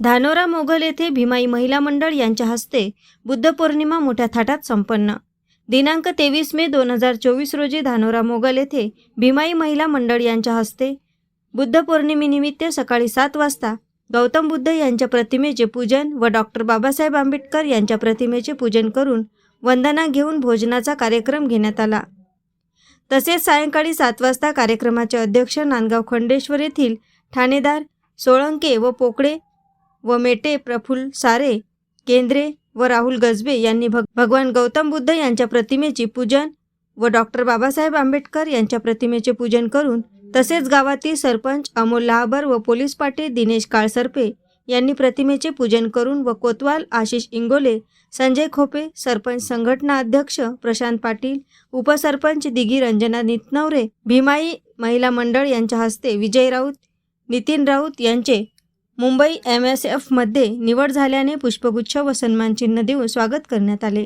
धानोरा मोगल येथे भीमाई महिला मंडळ यांच्या हस्ते बुद्ध पौर्णिमा मोठ्या थाटात संपन्न. दिनांक तेवीस मे दोन हजार चोवीस रोजी धानोरा मोगल येथे भीमाई महिला मंडळ यांच्या हस्ते बुद्ध पौर्णिमेनिमित्त सकाळी सात वाजता गौतम बुद्ध यांच्या प्रतिमेचे पूजन व डॉक्टर बाबासाहेब आंबेडकर यांच्या प्रतिमेचे पूजन करून वंदना घेऊन भोजनाचा कार्यक्रम घेण्यात आला. तसेच सायंकाळी सात वाजता कार्यक्रमाचे अध्यक्ष नांदगाव खंडेश्वर येथील ठाणेदार सोळंके व पोकळे व मेटे प्रफुल्ल सारे केंद्रे व राहुल गजबे यांनी भग भगवान गौतम बुद्ध यांच्या प्रतिमेची पूजन व डॉक्टर बाबासाहेब आंबेडकर यांच्या प्रतिमेचे पूजन करून तसेच गावातील सरपंच अमोल लहाबर व पोलीस पाटील दिनेश काळसर्पे यांनी प्रतिमेचे पूजन करून व कोतवाल आशिष इंगोले संजय खोपे सरपंच संघटना अध्यक्ष प्रशांत पाटील उपसरपंच दिगी रंजना नितनवरे भीमाई महिला मंडळ यांच्या हस्ते विजय राऊत नितीन राऊत यांचे मुंबई एम एस एफमध्ये निवड झाल्याने पुष्पगुच्छ व सन्मानचिन्ह देऊन स्वागत करण्यात आले.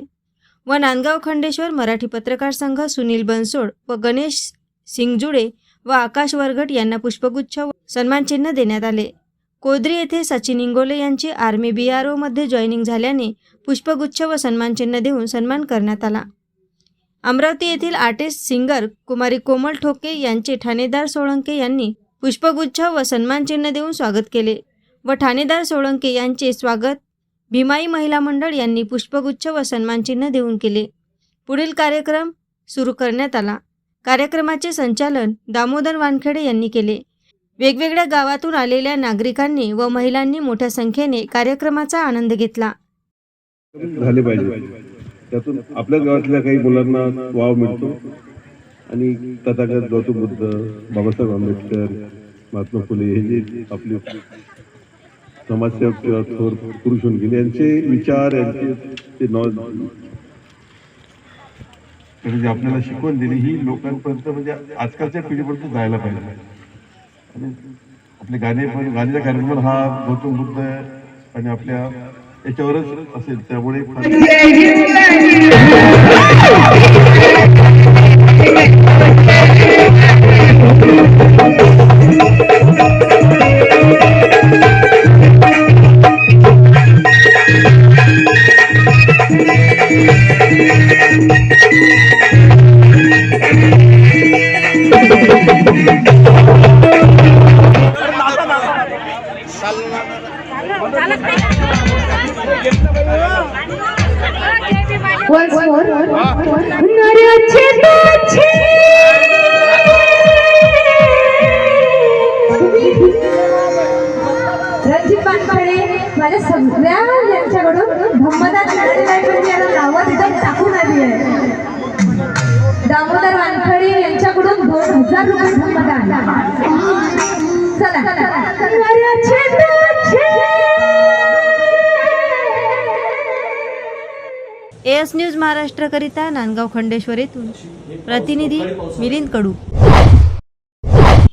व नांदगाव खंडेश्वर मराठी पत्रकार संघ सुनील बनसोड व गणेश सिंगजुडे व आकाश वरघट यांना पुष्पगुच्छ व सन्मानचिन्ह देण्यात आले. कोदरी येथे सचिन इंगोले यांची आर्मी बी आर ओमध्ये जॉईनिंग झाल्याने पुष्पगुच्छ व सन्मानचिन्ह देऊन सन्मान करण्यात आला. अमरावती येथील आर्टिस्ट सिंगर कुमारी कोमल ठोके यांचे ठाणेदार सोळंके यांनी पुष्पगुच्छ व सन्मानचिन्ह देऊन स्वागत केले. व ठाणेदार सोळंके यांचे स्वागत. भीमाई महिला मंडळ यांनी पुष्पगुच्छ व सन्मानचिन्ह देऊन केले. पुढील कार्यक्रम सुरू करण्यात आला. कार्यक्रमाचे संचालन दामोदर वानखेडे यांनी केले. वेगवेगळ्या गावातून आलेल्या नागरिकांनी व महिलांनी मोठ्या संख्येने कार्यक्रमाचा आनंद घेतला. झाले पाहिजे. त्यातून आपल्याच गावातल्या काही मुलांना वाव मिळतो. आणि तथागत गौतम बुद्ध बाबासाहेब आंबेडकर महात्मा फुले हे जे आपले समाजसेवक किंवा थोर पुरुष होऊन गेले. यांचे विचार यांचे ते नॉ जे आपल्याला शिकवण दिली ही लोकांपर्यंत म्हणजे आजकालच्या पिढीपर्यंत जायला पाहिजे. आणि आपले गाणे पण गाण्याचा कार्यक्रम हा गौतम बुद्ध आणि आपल्या याच्यावरच असेल त्यामुळे Once more. नऱ्याचे रणजित माझ्या सगळ्या यांच्याकडून दामोदर वानखडे यांच्याकडून दोन हजार रुपये धम्मदान चला. एस न्यूज महाराष्ट्रकरिता नांदगाव खंडेश्वर येथून प्रतिनिधी मिलिंद कडू.